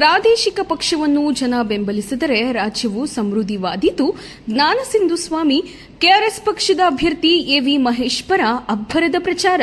ಪ್ರಾದೇಶಿಕ ಪಕ್ಷವನ್ನು ಜನ ಬೆಂಬಲಿಸಿದರೆ ರಾಜ್ಯವು ಸಮೃದ್ಧಿವಾದೀತು. ಜ್ಞಾನಸಿಂಧು ಸ್ವಾಮಿ, ಕೆಆರ್ಎಸ್ ಪಕ್ಷದ ಅಭ್ಯರ್ಥಿ ಎವಿ ಮಹೇಶ್ ಪರ ಅಬ್ಬರದ ಪ್ರಚಾರ.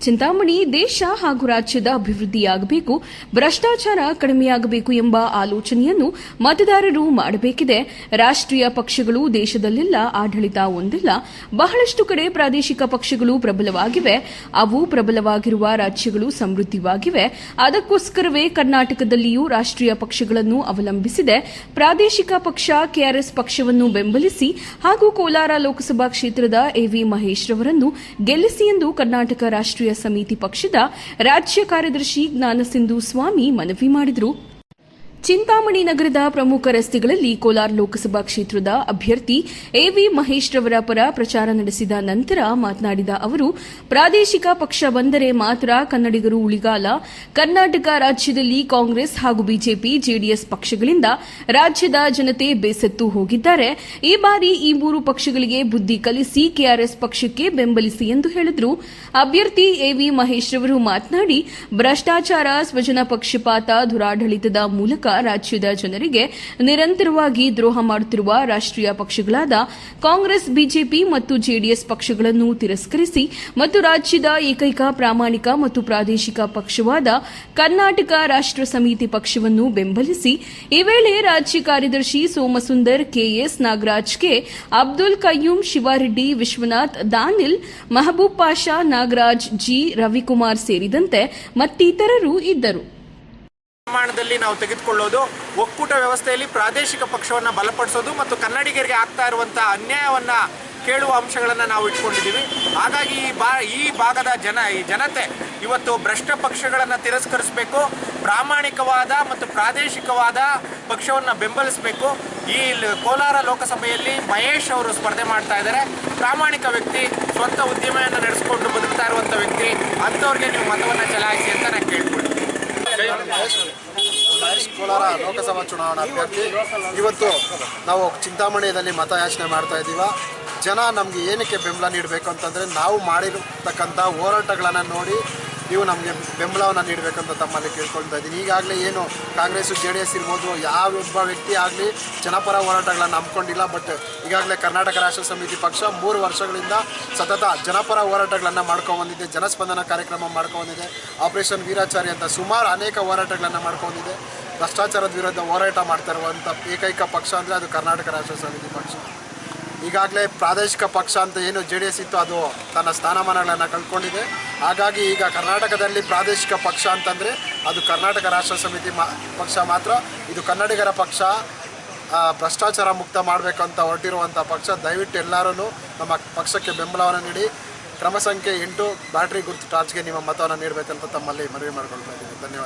ಚಿಂತಾಮಣಿ ದೇಶ ಹಾಗೂ ರಾಜ್ಯದ ಅಭಿವೃದ್ಧಿಯಾಗಬೇಕು, ಭ್ರಷ್ಟಾಚಾರ ಕಡಿಮೆಯಾಗಬೇಕು ಎಂಬ ಆಲೋಚನೆಯನ್ನು ಮತದಾರರು ಮಾಡಬೇಕಿದೆ. ರಾಷ್ಟ್ರೀಯ ಪಕ್ಷಗಳು ದೇಶದಲ್ಲೆಲ್ಲ ಆಡಳಿತ ಹೊಂದಿಲ್ಲ. ಬಹಳಷ್ಟು ಕಡೆ ಪ್ರಾದೇಶಿಕ ಪಕ್ಷಗಳು ಪ್ರಬಲವಾಗಿವೆ. ಅವು ಪ್ರಬಲವಾಗಿರುವ ರಾಜ್ಯಗಳು ಸಮೃದ್ಧಿವಾಗಿವೆ. ಅದಕ್ಕೋಸ್ಕರವೇ ಕರ್ನಾಟಕದಲ್ಲಿಯೂ ರಾಷ್ಟ್ರೀಯ ಪಕ್ಷಗಳನ್ನು ಅವಲಂಬಿಸಿದೆ. ಪ್ರಾದೇಶಿಕ ಪಕ್ಷ ಕೆಆರ್ಎಸ್ ಪಕ್ಷವನ್ನು ಬೆಂಬಲಿಸಿ ಹಾಗೂ ಕೋಲಾರ ಲೋಕಸಭಾ ಕ್ಷೇತ್ರದ ಎವಿ ಮಹೇಶ್ ರವರನ್ನು ಗೆಲ್ಲಿಸಿ ಎಂದು ಕರ್ನಾಟಕ ರಾಷ್ಟ್ರೀಯ ಸಮಿತಿ ಪಕ್ಷದ ರಾಜ್ಯ ಕಾರ್ಯದರ್ಶಿ ಜ್ಞಾನಸಿಂಧು ಸ್ವಾಮಿ ಮನವಿ ಮಾಡಿದರು. ಚಿಂತಾಮಣಿ ನಗರದ ಪ್ರಮುಖ ರಸ್ತೆಗಳಲ್ಲಿ ಕೋಲಾರ ಲೋಕಸಭಾ ಕ್ಷೇತ್ರದ ಅಭ್ಯರ್ಥಿ ಎವಿ ಮಹೇಶ್ ರವರ ಪರ ಪ್ರಚಾರ ನಡೆಸಿದ ನಂತರ ಮಾತನಾಡಿದ ಅವರು, ಪ್ರಾದೇಶಿಕ ಪಕ್ಷ ಬಂದರೆ ಮಾತ್ರ ಕನ್ನಡಿಗರು ಉಳಿಗಾಲ. ಕರ್ನಾಟಕ ರಾಜ್ಯದಲ್ಲಿ ಕಾಂಗ್ರೆಸ್ ಹಾಗೂ ಬಿಜೆಪಿ, ಜೆಡಿಎಸ್ ಪಕ್ಷಗಳಿಂದ ರಾಜ್ಯದ ಜನತೆ ಬೇಸತ್ತು ಹೋಗಿದ್ದಾರೆ. ಈ ಬಾರಿ ಈ ಮೂರು ಪಕ್ಷಗಳಿಗೆ ಬುದ್ಧಿ ಕಲಿಸಿ ಕೆಆರ್ಎಸ್ ಪಕ್ಷಕ್ಕೆ ಬೆಂಬಲಿಸಿ ಎಂದು ಹೇಳಿದರು. ಅಭ್ಯರ್ಥಿ ಎವಿ ಮಹೇಶ್ ರವರು ಮಾತನಾಡಿ, ಭ್ರಷ್ಟಾಚಾರ, ಸ್ವಜನ ಪಕ್ಷಪಾತ, ದುರಾಡಳಿತದ ಮೂಲಕ ರಾಜ್ಯದ ಜನರಿಗೆ ನಿರಂತರವಾಗಿ ದ್ರೋಹ ಮಾಡುತ್ತಿರುವ ರಾಷ್ಟ್ರೀಯ ಪಕ್ಷಗಳಾದ ಕಾಂಗ್ರೆಸ್, ಬಿಜೆಪಿ ಮತ್ತು ಜೆಡಿಎಸ್ ಪಕ್ಷಗಳನ್ನು ತಿರಸ್ಕರಿಸಿ ಮತ್ತು ರಾಜ್ಯದ ಏಕೈಕ ಪ್ರಾಮಾಣಿಕ ಮತ್ತು ಪ್ರಾದೇಶಿಕ ಪಕ್ಷವಾದ ಕರ್ನಾಟಕ ರಾಷ್ಟ್ರ ಸಮಿತಿ ಪಕ್ಷವನ್ನು ಬೆಂಬಲಿಸಿ, ಈ ವೇಳೆ ರಾಜ್ಯ ಕಾರ್ಯದರ್ಶಿ Somasundar, KS Nagaraj K Abdul Kayyum Shivareddy, Vishwanath, Danil, Mahaboob Pasha, Nagaraj, G Ravikumar ಸೇರಿದಂತೆ ಮತ್ತಿತರರು ಇದ್ದರು. ಪ್ರಮಾಣದಲ್ಲಿ ನಾವು ತೆಗೆದುಕೊಳ್ಳೋದು, ಒಕ್ಕೂಟ ವ್ಯವಸ್ಥೆಯಲ್ಲಿ ಪ್ರಾದೇಶಿಕ ಪಕ್ಷವನ್ನು ಬಲಪಡಿಸೋದು ಮತ್ತು ಕನ್ನಡಿಗರಿಗೆ ಆಗ್ತಾ ಇರುವಂತಹ ಅನ್ಯಾಯವನ್ನ ಕೇಳುವ ಅಂಶಗಳನ್ನು ನಾವು ಇಟ್ಕೊಂಡಿದ್ದೀವಿ. ಹಾಗಾಗಿ ಈ ಬಾ, ಈ ಭಾಗದ ಜನ, ಈ ಜನತೆ ಇವತ್ತು ಭ್ರಷ್ಟ ಪಕ್ಷಗಳನ್ನು ತಿರಸ್ಕರಿಸಬೇಕು, ಪ್ರಾಮಾಣಿಕವಾದ ಮತ್ತು ಪ್ರಾದೇಶಿಕವಾದ ಪಕ್ಷವನ್ನು ಬೆಂಬಲಿಸಬೇಕು. ಈ ಕೋಲಾರ ಲೋಕಸಭೆಯಲ್ಲಿ ಮಹೇಶ್ ಅವರು ಸ್ಪರ್ಧೆ ಮಾಡ್ತಾ ಇದ್ದಾರೆ. ಪ್ರಾಮಾಣಿಕ ವ್ಯಕ್ತಿ, ಸ್ವಂತ ಉದ್ಯಮವನ್ನು ನಡೆಸಿಕೊಂಡು ಬದುಕ್ತಾ ಇರುವಂಥ ವ್ಯಕ್ತಿ, ಅಂಥವ್ರಿಗೆ ನೀವು ಮತವನ್ನು ಚಲಾಯಿಸಿ ಅಂತ ನಾನು ಮಹೇಶ್ ಕೋಲಾರ ಲೋಕಸಭಾ ಚುನಾವಣಾ ಅಭ್ಯರ್ಥಿ. ಇವತ್ತು ನಾವು ಚಿಂತಾಮಣಿಯಲ್ಲಿ ಮತಯಾಚನೆ ಮಾಡ್ತಾ ಇದ್ದೀವ. ಜನ ನಮಗೆ ಏನಕ್ಕೆ ಬೆಂಬಲ ನೀಡಬೇಕು ಅಂತಂದರೆ ನಾವು ಮಾಡಿರತಕ್ಕಂಥ ಹೋರಾಟಗಳನ್ನು ನೋಡಿ ನೀವು ನಮಗೆ ಬೆಂಬಲವನ್ನು ನೀಡಬೇಕಂತ ತಮ್ಮಲ್ಲಿ ಕೇಳ್ಕೊಳ್ತಾ ಇದ್ದೀನಿ. ಈಗಾಗಲೇ ಏನು ಕಾಂಗ್ರೆಸ್ಸು ಜೆ ಡಿ ಎಸ್ ಇರ್ಬೋದು ಯಾವೊಬ್ಬ ವ್ಯಕ್ತಿ ಆಗಲಿ ಜನಪರ ಹೋರಾಟಗಳನ್ನು ನಂಬ್ಕೊಂಡಿಲ್ಲ. ಬಟ್ ಈಗಾಗಲೇ ಕರ್ನಾಟಕ ರಾಷ್ಟ್ರ ಸಮಿತಿ ಪಕ್ಷ ಮೂರು ವರ್ಷಗಳಿಂದ ಸತತ ಜನಪರ ಹೋರಾಟಗಳನ್ನು ಮಾಡ್ಕೊಬಂದಿದೆ ಜನಸ್ಪಂದನ ಕಾರ್ಯಕ್ರಮ ಮಾಡ್ಕೊಬಂದಿದೆ ಆಪರೇಷನ್ ವೀರಾಚಾರಿ ಅಂತ ಸುಮಾರು ಅನೇಕ ಹೋರಾಟಗಳನ್ನು ಮಾಡ್ಕೊಂಡಿದೆ ಭ್ರಷ್ಟಾಚಾರದ ವಿರುದ್ಧ ಹೋರಾಟ ಮಾಡ್ತಾ ಇರುವಂಥ ಏಕೈಕ ಪಕ್ಷ ಅಂದರೆ ಅದು ಕರ್ನಾಟಕ ರಾಷ್ಟ್ರ ಸಮಿತಿ ಪಕ್ಷ. ಈಗಾಗಲೇ ಪ್ರಾದೇಶಿಕ ಪಕ್ಷ ಅಂತ ಏನು ಜೆ ಡಿ ಎಸ್ ಇತ್ತು ಅದು ತನ್ನ ಸ್ಥಾನಮಾನಗಳನ್ನು ಕಳ್ಕೊಂಡಿದೆ. ಹಾಗಾಗಿ ಈಗ ಕರ್ನಾಟಕದಲ್ಲಿ ಪ್ರಾದೇಶಿಕ ಪಕ್ಷ ಅಂತಂದರೆ ಅದು ಕರ್ನಾಟಕ ರಾಷ್ಟ್ರ ಸಮಿತಿ ಪಕ್ಷ ಮಾತ್ರ. ಇದು ಕನ್ನಡಿಗರ ಪಕ್ಷ. ಭ್ರಷ್ಟಾಚಾರ ಮುಕ್ತ ಮಾಡಬೇಕಂತ ಹೊರಟಿರುವಂಥ ಪಕ್ಷ. ದಯವಿಟ್ಟು ಎಲ್ಲರೂ ನಮ್ಮ ಪಕ್ಷಕ್ಕೆ ಬೆಂಬಲವನ್ನು ನೀಡಿ. ಕ್ರಮ ಸಂಖ್ಯೆ ಎಂಟು, ಬ್ಯಾಟ್ರಿ ಗುರುತು ಟಾರ್ಚ್ಗೆ ನಿಮ್ಮ ಮತವನ್ನು ನೀಡಬೇಕಂತ ತಮ್ಮಲ್ಲಿ ಮನವಿ ಮಾಡಿಕೊಳ್ತಾ ಇದ್ದೀನಿ. ಧನ್ಯವಾದ.